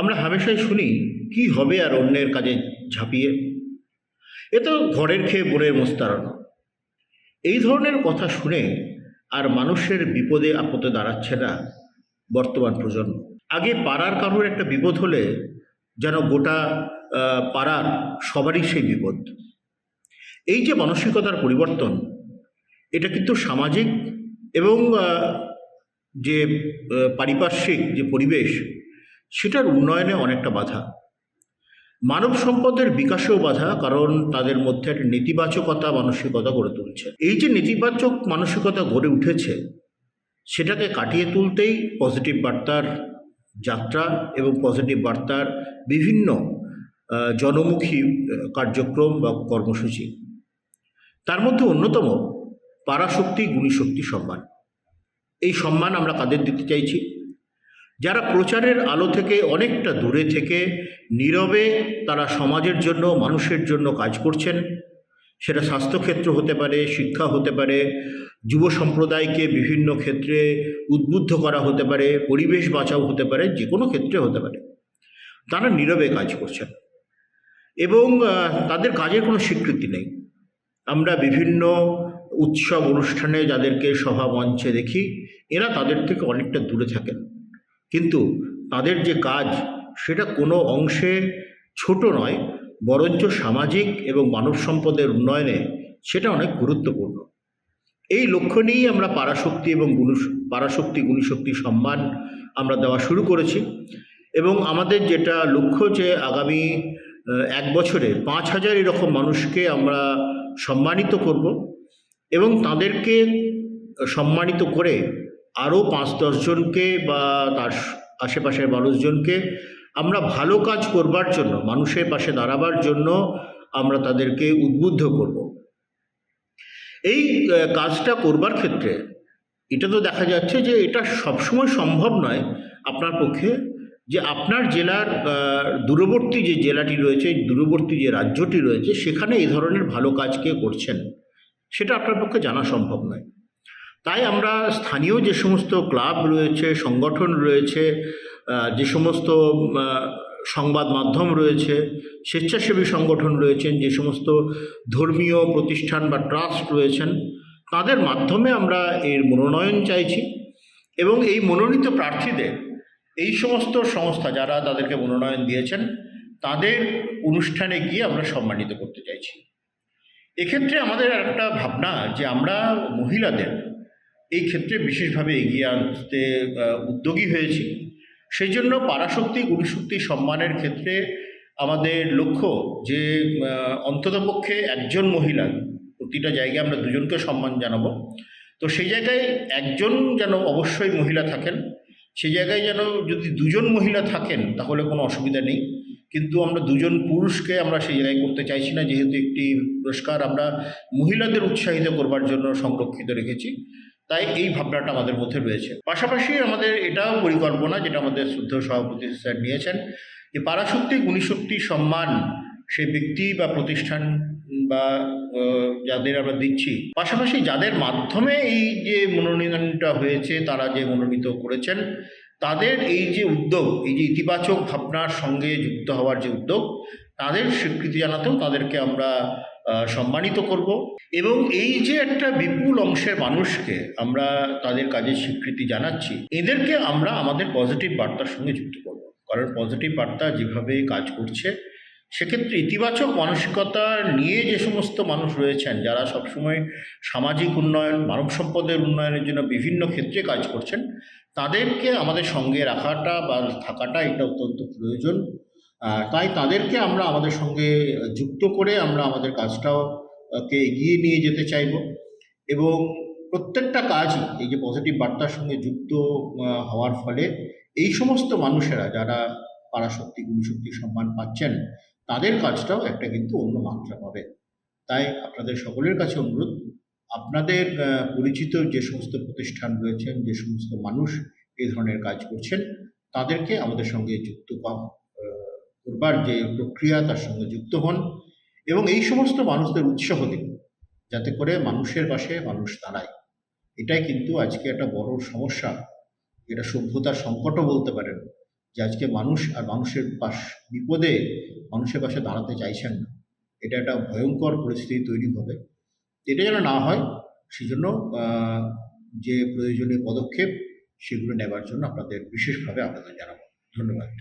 আমরা হামেশাই শুনি, কি হবে আর অন্যের কাজে ঝাঁপিয়ে? এ তো ঘরের খেয়ে বোনের মোস্তারানো এই ধরনের কথা শুনে আর মানুষের বিপদে আপদে দাঁড়াচ্ছে না বর্তমান প্রজন্ম। আগে পাড়ার কারোর একটা বিপদ হলে যেন গোটা পাড়ার সবারই সেই বিপদ। এই যে মানসিকতার পরিবর্তন, এটা কিন্তু সামাজিক এবং যে পারিপার্শ্বিক যে পরিবেশ সেটার উন্নয়নে অনেকটা বাধা। মানব সম্পদের বিকাশেও বাধা, কারণ তাদের মধ্যে একটা নেতিবাচকতা মানসিকতা গড়ে তুলছে। এই যে নেতিবাচক মানসিকতা গড়ে উঠেছে, সেটাকে কাটিয়ে তুলতেই পজিটিভ বার্তার যাত্রা এবং পজিটিভ বার্তার বিভিন্ন জনমুখী কার্যক্রম বা কর্মসূচি। তার মধ্যে অন্যতম পারাশক্তি, গুণীশক্তি সম্মান। এই সম্মান আমরা কাদের দিতে চাইছি? যারা প্রচারের আলো থেকে অনেকটা দূরে থেকে নীরবে তারা সমাজের জন্য, মানুষের জন্য কাজ করছেন। সেটা স্বাস্থ্যক্ষেত্র হতে পারে, শিক্ষা হতে পারে, যুব সম্প্রদায়কে বিভিন্ন ক্ষেত্রে উদ্বুদ্ধ করা হতে পারে, পরিবেশ বাঁচাও হতে পারে, যে কোনো ক্ষেত্রে হতে পারে। তারা নীরবে কাজ করছেন। এবং তাদের কাজের কোনো স্বীকৃতি নেই। আমরা বিভিন্ন উৎসব অনুষ্ঠানে যাদেরকে সভা মঞ্চে দেখি, এরা তাদের থেকে অনেকটা দূরে থাকেন। কিন্তু তাদের যে কাজ, সেটা কোনো অংশে ছোট নয়, বরঞ্চ সামাজিক এবং মানব সম্পদের উন্নয়নে সেটা অনেক গুরুত্বপূর্ণ। এই লক্ষ্য নিয়েই আমরা পারাশক্তি এবং গুণ পারাশক্তি, গুণশক্তি সম্মান আমরা দেওয়া শুরু করেছি এবং আমাদের যেটা লক্ষ্য যে আগামী এক বছরে পাঁচ হাজার এরকম মানুষকে আমরা সম্মানিত করব এবং তাদেরকে সম্মানিত করে আরও পাঁচ দশজনকে বা তার আশেপাশের মানুষজনকে আমরা ভালো কাজ করবার জন্য, মানুষের পাশে দাঁড়াবার জন্য আমরা তাদেরকে উদ্বুদ্ধ করব। এই কাজটা করবার ক্ষেত্রে এটা তো দেখা যাচ্ছে যে এটা সবসময় সম্ভব নয় আপনার পক্ষে যে আপনার জেলার দূরবর্তী যে জেলাটি রয়েছে, দূরবর্তী যে রাজ্যটি রয়েছে, সেখানে এই ধরনের ভালো কাজ কে করছেন, সেটা আপনার পক্ষে জানা সম্ভব নয়। তাই আমরা স্থানীয় যে সমস্ত ক্লাব রয়েছে, সংগঠন রয়েছে যে সমস্ত সংবাদ মাধ্যম রয়েছে, স্বেচ্ছাসেবী সংগঠন রয়েছেন, যে সমস্ত ধর্মীয় প্রতিষ্ঠান বা ট্রাস্ট রয়েছেন, তাদের মাধ্যমে আমরা এর মনোনয়ন চাইছি এবং এই মনোনীত প্রার্থীদের, এই সমস্ত সংস্থা যারা তাদেরকে মনোনয়ন দিয়েছেন, তাদের অনুষ্ঠানে গিয়ে আমরা সম্মানিত করতে চাইছি। এক্ষেত্রে আমাদের একটা ভাবনা যে আমরা মহিলাদের এই ক্ষেত্রে বিশেষভাবে এগিয়ে আনতে উদ্যোগী হয়েছি। সেই জন্য পারাশক্তি, গুণশক্তি সম্মানের ক্ষেত্রে আমাদের লক্ষ্য যে অন্ততপক্ষে একজন মহিলা, প্রতিটা জায়গায় আমরা দুজনকে সম্মান জানাব। তো সেই জায়গায় একজন যেন অবশ্যই মহিলা থাকেন, সেই জায়গায় যেন যদি দুজন মহিলা থাকেন, তাহলে কোনো অসুবিধা নেই। কিন্তু আমরা দুজন পুরুষকে আমরা সেই জায়গায় করতে চাইছি না, যেহেতু একটি পুরস্কার আমরা মহিলাদের উৎসাহিত করবার জন্য সংরক্ষিত রেখেছি। তাই এই ভাবনাটা আমাদের মধ্যে রয়েছে। পাশাপাশি আমাদের এটাও পরিকল্পনা যেটা আমাদের শুদ্ধ সভাপতি স্যার নিয়েছেন যে পারাশক্তি, গুণীশক্তি, সম্মান সে ব্যক্তি বা প্রতিষ্ঠান বা যাদের আমরা দিচ্ছি, পাশাপাশি যাদের মাধ্যমে এই যে মনোনয়নটা হয়েছে, তারা যে মনোনীত করেছেন, তাদের এই যে উদ্যোগ, এই যে ইতিবাচক ভাবনার সঙ্গে যুক্ত হওয়ার যে উদ্যোগ, তাদের স্বীকৃতি জানাতেও তাদেরকে আমরা সম্মানিত করব। এবং এই যে একটা বিপুল অংশের মানুষকে আমরা তাদের কাজের স্বীকৃতি জানাচ্ছি, এদেরকে আমরা আমাদের পজিটিভ বার্তার সঙ্গে যুক্ত করব। কারণ পজিটিভ বার্তা যেভাবে কাজ করছে, সেক্ষেত্রে ইতিবাচক মানসিকতা নিয়ে যে সমস্ত মানুষ রয়েছেন, যারা সবসময় সামাজিক উন্নয়ন, মানব সম্পদের উন্নয়নের জন্য বিভিন্ন ক্ষেত্রে কাজ করছেন, তাদেরকে আমাদের সঙ্গে রাখাটা বা থাকাটা এটা অত্যন্ত প্রয়োজন। তাই তাদেরকে আমরা আমাদের সঙ্গে যুক্ত করে আমরা আমাদের কাজটাও কে এগিয়ে নিয়ে যেতে চাইব। এবং প্রত্যেকটা কাজই এই যে পজিটিভ বার্তার সঙ্গে যুক্ত হওয়ার ফলে এই সমস্ত মানুষেরা যারা পারাশক্তি গুণশক্তি সম্মান পাচ্ছেন তাদের কাজটাও একটা কিন্তু অন্য মাত্রা পাবে। তাই আপনাদের সকলের কাছে অনুরোধ আপনাদের পরিচিত যে সমস্ত প্রতিষ্ঠান রয়েছেন যে সমস্ত মানুষ এই ধরনের কাজ করছেন তাদেরকে আমাদের সঙ্গে যুক্ত আহ, করবার যে প্রক্রিয়া তার সঙ্গে যুক্ত হন এবং এই সমস্ত মানুষদের উৎসাহ দিন, যাতে করে মানুষের পাশে মানুষ দাঁড়ায়। এটাই কিন্তু আজকে একটা বড় সমস্যা। এটা সভ্যতার সংকটও বলতে পারেন যে আজকে মানুষ আর মানুষের পাশ বিপদে মানুষের পাশে দাঁড়াতে চাইছেন না। এটা একটা ভয়ঙ্কর পরিস্থিতি তৈরি হবে। এটা যেন না হয়, সেজন্য যে প্রয়োজনীয় পদক্ষেপ, সেগুলো নেবার জন্য আপনাদের বিশেষভাবে আবেদন জানাব। ধন্যবাদ।